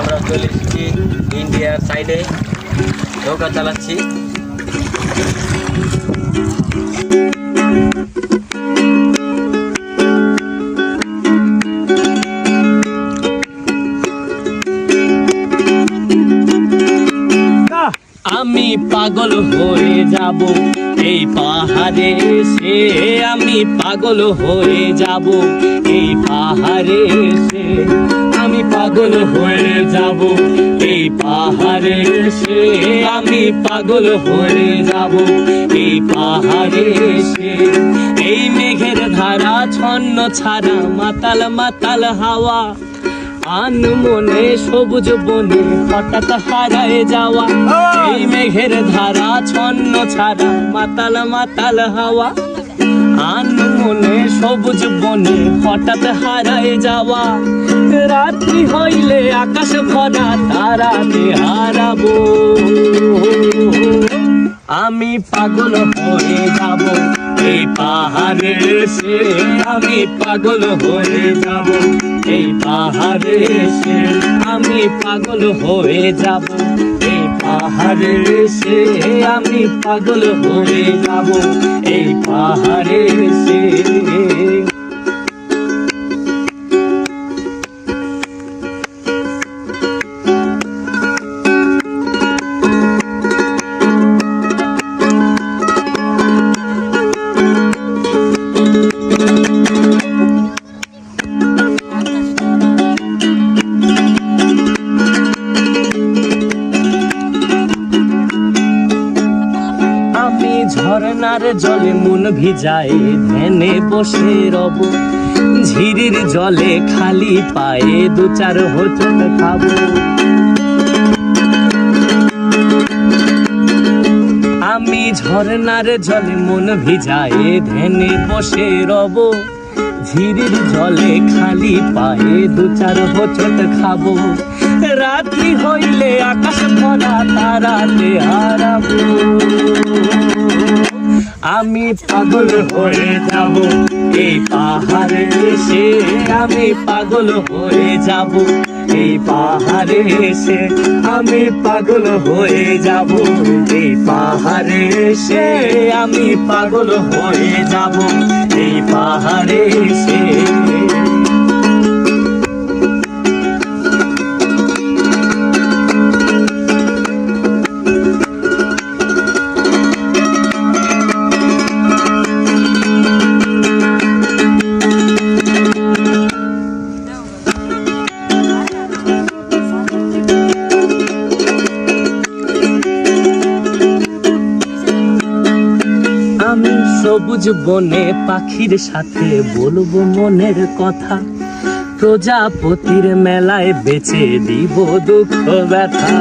আমরা চলে এসেছি ইন্ডিয়ার সাইডে নৌকা চালাচ্ছি। আমি পাগল হয়ে যাব এই পাহাড়ে, সে আমি পাগল হয়ে যাব এই পাহাড়ে, সে পাগল হয়ে যাব। এই পাহাড়ে সে আমি পাগল হয়ে যাব। এই পাহাড়ে সে এই মেঘের ধারা ছন্ন ছাড়া মাতাল মাতাল হাওয়া। আন মনে সবুজ বনে হঠাৎ হারায় যাওয়া। এই মেঘের ধারা ছন্ন ছাড়া মাতাল মাতাল হাওয়া। আন মনে সবুজ বনে হঠাৎ হারায় যাওয়া। রাত্রি হইলে আকাশ ভরা তারাতে হারাবো। আমি পাগল হয়ে যাব, এই পাহাড়ে সে আমি পাগল হয়ে যাব, এই পাহাড়ে সে আমি পাগল হয়ে যাব, এই পাহাড়ে সে আমি পাগল হয়ে যাব। এই পাহাড়ে সে আমি ঝর্ণার জলে মন ভিজাই ধ্যানে বসে রব। ঝিরির জলে খালি পায়ে দু চার হোচট খাব। আমি ঝর্ণার জলে মন ভিজাই ধ্যানে বসে রব। ঝিরির জলে খালি পায়ে দু চার হোচট খাব। রাত্রি হইলে আকাশ ভরা তারাতে হারাবো। আমি পাগল হয়ে যাব। এই পাহাড়ে সে আমি পাগল হয়ে যাব। এই পাহাড়ে সে আমি পাগল হয়ে যাব। এই পাহাড়ে সে আমি পাগল হয়ে যাব। এই পাহাড়ে সে সবুজ বনে পাখির সাথে বলব মনের কথা। প্রজাপতির মেলায় বেঁচে দিব দুঃখ ব্যথা।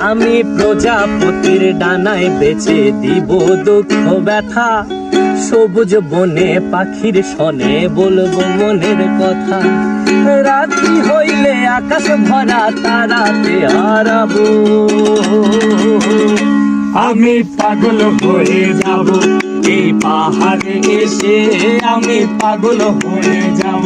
আমি প্রজাপতির ডানায় বেঁচে দিব দুঃখ ব্যথা। সবুজ বনে, পাখির সনে বলব মনের কথা। রাত্রি হইলে আকাশ ভরা তারাতে হারাবো আমি পাগল হয়ে যাব, এই পাহাড়ে এসে আমি পাগল হয়ে যাব।